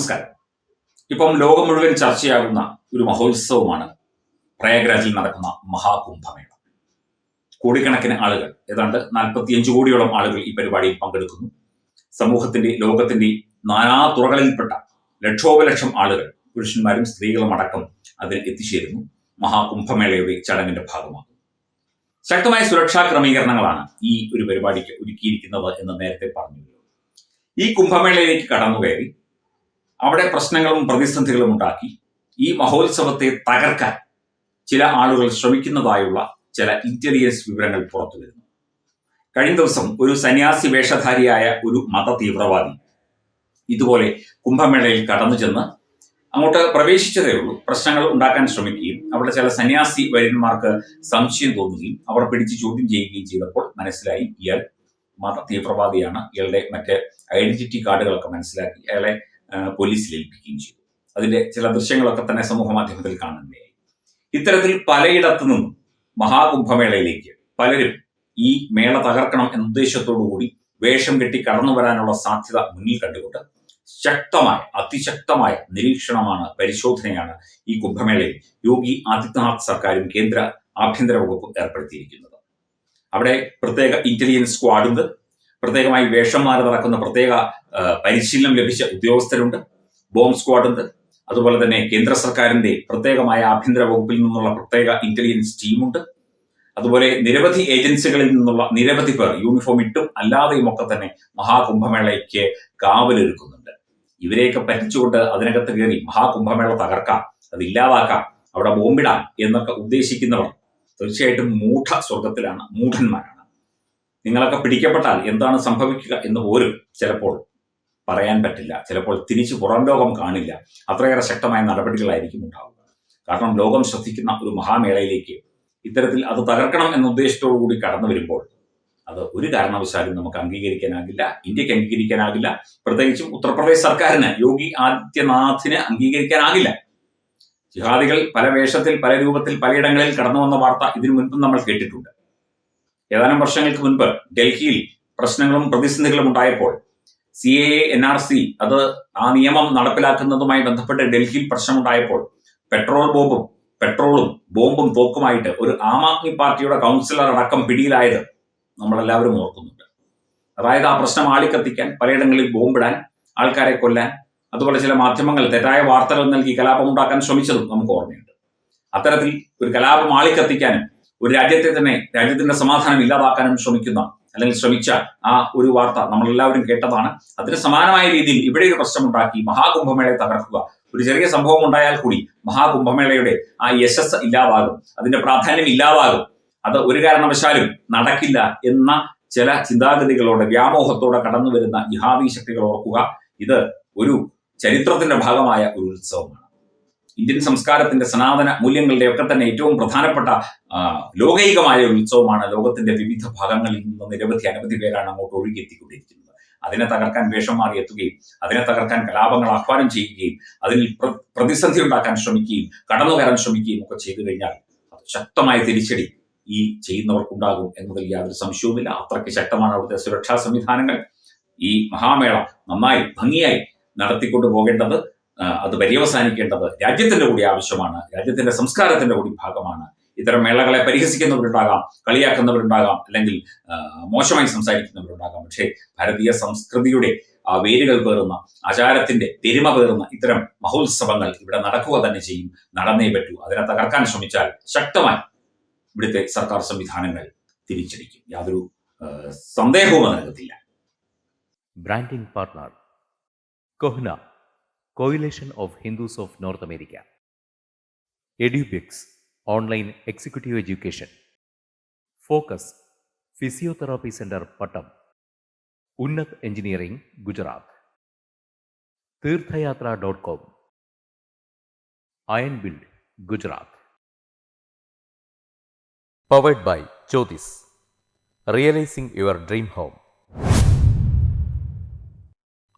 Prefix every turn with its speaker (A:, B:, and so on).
A: നമസ്കാരം. ഇപ്പം ലോകം മുഴുവൻ ചർച്ചയാകുന്ന ഒരു മഹോത്സവമാണ് പ്രയാഗ്രാജിൽ നടക്കുന്ന മഹാകുംഭമേള. കോടിക്കണക്കിന് ആളുകൾ ഏതാണ്ട് നാൽപ്പത്തിയഞ്ച് കോടിയോളം ആളുകൾ ഈ പരിപാടിയിൽ പങ്കെടുക്കുന്നു. സമൂഹത്തിന്റെ ലോകത്തിന്റെ നാനാ തുറകളിൽപ്പെട്ട ലക്ഷോപലക്ഷം ആളുകൾ പുരുഷന്മാരും സ്ത്രീകളും അടക്കം അതിൽ എത്തിച്ചേരുന്നു. മഹാകുംഭമേളയുടെ ചടങ്ങിന്റെ ഭാഗമാകും. ശക്തമായ സുരക്ഷാ ക്രമീകരണങ്ങളാണ് ഈ ഒരു പരിപാടിക്ക് ഒരുക്കിയിരിക്കുന്നത് എന്ന് നേരത്തെ പറഞ്ഞു ഈ കുംഭമേളയിലേക്ക് കടന്നുകയറി അവിടെ പ്രശ്നങ്ങളും പ്രതിസന്ധികളും ഉണ്ടാക്കി. ഈ മഹോത്സവത്തെ തകർക്കാൻ ചില ആളുകൾ ശ്രമിക്കുന്നതായുള്ള ചില ഇന്റലിജൻസ് വിവരങ്ങൾ പുറത്തു വരുന്നു. കഴിഞ്ഞ ദിവസം ഒരു സന്യാസി വേഷധാരിയായ ഒരു മത തീവ്രവാദി ഇതുപോലെ കുംഭമേളയിൽ കടന്നു ചെന്ന് അങ്ങോട്ട് പ്രവേശിച്ചതേ ഉള്ളൂ. പ്രശ്നങ്ങൾ ഉണ്ടാക്കാൻ ശ്രമിക്കുകയും അവിടെ ചില സന്യാസി വര്യന്മാർക്ക് സംശയം തോന്നുകയും അവർ പിടിച്ച് ചോദ്യം ചെയ്യുകയും ചെയ്തപ്പോൾ മനസ്സിലായി ഇയാൾ മത തീവ്രവാദിയാണ് ഇയാളുടെ മറ്റ് ഐഡന്റിറ്റി കാർഡുകളൊക്കെ മനസ്സിലാക്കി. അയാളെ പോലീസിൽ ഏൽപ്പിക്കുകയും ചെയ്തു. അതിന്റെ ചില ദൃശ്യങ്ങളൊക്കെ തന്നെ സമൂഹ മാധ്യമത്തിൽ കാണുകയായി ഇത്തരത്തിൽ പലയിടത്തു നിന്നും മഹാകുംഭമേളയിലേക്ക് പലരും ഈ മേള തകർക്കണം എന്ന ഉദ്ദേശത്തോടു കൂടി വേഷം കെട്ടി കടന്നു വരാനുള്ള സാധ്യത മുന്നിൽ കണ്ടുകൊണ്ട് ശക്തമായ അതിശക്തമായ നിരീക്ഷണമാണ് പരിശോധനയാണ് ഈ കുംഭമേളയിൽ യോഗി ആദിത്യനാഥ് സർക്കാരും കേന്ദ്ര ആഭ്യന്തര വകുപ്പും ഏർപ്പെടുത്തിയിരിക്കുന്നത്. അവിടെ പ്രത്യേക ഇന്റലിജൻസ് സ്ക്വാഡുണ്ട് പ്രത്യേകമായി വേഷം മാറി നടക്കുന്ന പ്രത്യേക പരിശീലനം ലഭിച്ച ഉദ്യോഗസ്ഥരുണ്ട്. ബോംബ് സ്ക്വാഡുണ്ട്. അതുപോലെ തന്നെ കേന്ദ്ര സർക്കാരിന്റെ പ്രത്യേകമായ ആഭ്യന്തര വകുപ്പിൽ നിന്നുള്ള പ്രത്യേക ഇന്റലിജൻസ് ടീമുണ്ട് അതുപോലെ നിരവധി ഏജൻസികളിൽ നിന്നുള്ള നിരവധി പേർ യൂണിഫോം ഇട്ടും അല്ലാതെയും ഒക്കെ തന്നെ മഹാകുംഭമേളയ്ക്ക് കാവലൊരുക്കുന്നുണ്ട്. ഇവരെയൊക്കെ പറ്റിച്ചുകൊണ്ട് അതിനകത്ത് കയറി മഹാകുംഭമേള തകർക്കാം അത് ഇല്ലാതാക്കാം അവിടെ ബോംബിടാം എന്നൊക്കെ ഉദ്ദേശിക്കുന്നവർ തീർച്ചയായിട്ടും മൂഢ സ്വർഗത്തിലാണ് മൂഢന്മാരാണ്. നിങ്ങളൊക്കെ പിടിക്കപ്പെട്ടാൽ എന്താണ് സംഭവിക്കുക എന്ന് പോലും ചിലപ്പോൾ പറയാൻ പറ്റില്ല. ചിലപ്പോൾ തിരിച്ചു പുറം ലോകം കാണില്ല. അത്രയേറെ ശക്തമായ നടപടികളായിരിക്കും ഉണ്ടാവുക. കാരണം ലോകം ശ്രദ്ധിക്കുന്ന ഒരു മഹാമേളയിലേക്ക് ഇത്തരത്തിൽ അത് തകർക്കണം എന്ന ഉദ്ദേശത്തോടു കൂടി കടന്നു വരുമ്പോൾ അത് ഒരു കാരണവശാലും നമുക്ക് അംഗീകരിക്കാനാകില്ല ഇന്ത്യയ്ക്ക് അംഗീകരിക്കാനാകില്ല. പ്രത്യേകിച്ചും ഉത്തർപ്രദേശ് സർക്കാരിന് യോഗി ആദിത്യനാഥിന് അംഗീകരിക്കാനാകില്ല. ജിഹാദികൾ പല വേഷത്തിൽ പല രൂപത്തിൽ പലയിടങ്ങളിൽ കടന്നു വന്ന വാർത്ത ഇതിനു മുൻപും നമ്മൾ കേട്ടിട്ടുണ്ട്. ഏതാനും വർഷങ്ങൾക്ക് മുൻപ് ഡൽഹിയിൽ പ്രശ്നങ്ങളും പ്രതിസന്ധികളും ഉണ്ടായപ്പോൾ C A N R C അത് ആ നിയമം നടപ്പിലാക്കുന്നതുമായി ബന്ധപ്പെട്ട് ഡൽഹിയിൽ പ്രശ്നമുണ്ടായപ്പോൾ പെട്രോൾ ബോംബും പെട്രോളും ബോംബും തോക്കുമായിട്ട് ഒരു ആം ആദ്മി പാർട്ടിയുടെ കൗൺസിലർ അടക്കം പിടിയിലായത് നമ്മളെല്ലാവരും ഓർക്കുന്നുണ്ട്. അതായത് ആ പ്രശ്നം ആളിക്കത്തിക്കാൻ പലയിടങ്ങളിൽ ബോംബിടാൻ ആൾക്കാരെ കൊല്ലാൻ അതുപോലെ ചില മാധ്യമങ്ങൾ തെറ്റായ വാർത്തകൾ നൽകി കലാപം ഉണ്ടാക്കാൻ ശ്രമിച്ചതും നമുക്ക് ഓർമ്മയുണ്ട്. അത്തരത്തിൽ ഒരു കലാപം ആളിക്കത്തിക്കാനും ഒരു രാജ്യത്തെ തന്നെ രാജ്യത്തിന്റെ സമാധാനം ഇല്ലാതാക്കാനും ശ്രമിക്കുന്ന അല്ലെങ്കിൽ ശ്രമിച്ച ആ ഒരു വാർത്ത നമ്മളെല്ലാവരും കേട്ടതാണ്. അതിന് സമാനമായ രീതിയിൽ ഇവിടെ ഒരു പ്രശ്നമുണ്ടാക്കി മഹാകുംഭമേളയെ തകർക്കുക. ഒരു ചെറിയ സംഭവം ഉണ്ടായാൽ കൂടി മഹാകുംഭമേളയുടെ ആ യശസ് ഇല്ലാതാകും. അതിന്റെ പ്രാധാന്യം ഇല്ലാതാകും. അത് ഒരു കാരണവശാലും നടക്കില്ല എന്ന ചില ചിന്താഗതികളോടെ വ്യാമോഹത്തോടെ കടന്നു വരുന്ന ജിഹാദി ശക്തികൾ ഓർക്കുക. ഇത് ഒരു ചരിത്രത്തിന്റെ ഭാഗമായ ഒരു ഉത്സവമാണ്. ഇന്ത്യൻ സംസ്കാരത്തിന്റെ സനാതന മൂല്യങ്ങളുടെ ഒക്കെ തന്നെ ഏറ്റവും പ്രധാനപ്പെട്ട ലോകൈകമായ ഉത്സവമാണ് ലോകത്തിന്റെ വിവിധ ഭാഗങ്ങളിൽ നിന്ന് നിരവധി അനവധി പേരാണ് അങ്ങോട്ട് ഒഴുകിയെത്തിക്കൊണ്ടിരിക്കുന്നത്. അതിനെ തകർക്കാൻ വേഷം മാറി എത്തുകയും അതിനെ തകർക്കാൻ കലാപങ്ങൾ ആഹ്വാനം ചെയ്യുകയും അതിൽ പ്രതിസന്ധി ഉണ്ടാക്കാൻ ശ്രമിക്കുകയും കടന്നു കയറാൻ ശ്രമിക്കുകയും ഒക്കെ ചെയ്തു കഴിഞ്ഞാൽ ശക്തമായ തിരിച്ചടി ഈ ചെയ്യുന്നവർക്കുണ്ടാകും എന്നതിൽ യാതൊരു സംശയവുമില്ല. അത്രയ്ക്ക് ശക്തമാണ് അവിടുത്തെ സുരക്ഷാ സംവിധാനങ്ങൾ. ഈ മഹാമേള നന്നായി ഭംഗിയായി നടത്തിക്കൊണ്ടു പോകേണ്ടത് അത് പര്യവസാനിക്കേണ്ടത് രാജ്യത്തിന്റെ കൂടി ആവശ്യമാണ് രാജ്യത്തിന്റെ സംസ്കാരത്തിന്റെ കൂടി ഭാഗമാണ്. ഇത്തരം മേളകളെ പരിഹസിക്കുന്നവരുണ്ടാകാം കളിയാക്കുന്നവരുണ്ടാകാം അല്ലെങ്കിൽ മോശമായി സംസാരിക്കുന്നവരുണ്ടാകാം. പക്ഷേ ഭാരതീയ സംസ്കൃതിയുടെ ആ വേരുകൾ പേറുന്ന ആചാരത്തിന്റെ പെരുമ പേറുന്ന ഇത്തരം മഹോത്സവങ്ങൾ ഇവിടെ നടക്കുക തന്നെ ചെയ്യും നടന്നേ പറ്റൂ. അതിനെ തകർക്കാൻ ശ്രമിച്ചാൽ ശക്തമായി ഇവിടുത്തെ സർക്കാർ സംവിധാനങ്ങൾ തിരിച്ചടിക്കും. യാതൊരു സന്ദേഹവും അതിനകത്തില്ല
B: Branding coalition of Hindus of north America Edubix online executive education focus physiotherapy centre Pattom Unnat engineering Gujarat Theerthayatra dot com iron build Gujarat powered by Jyothis realising your dream home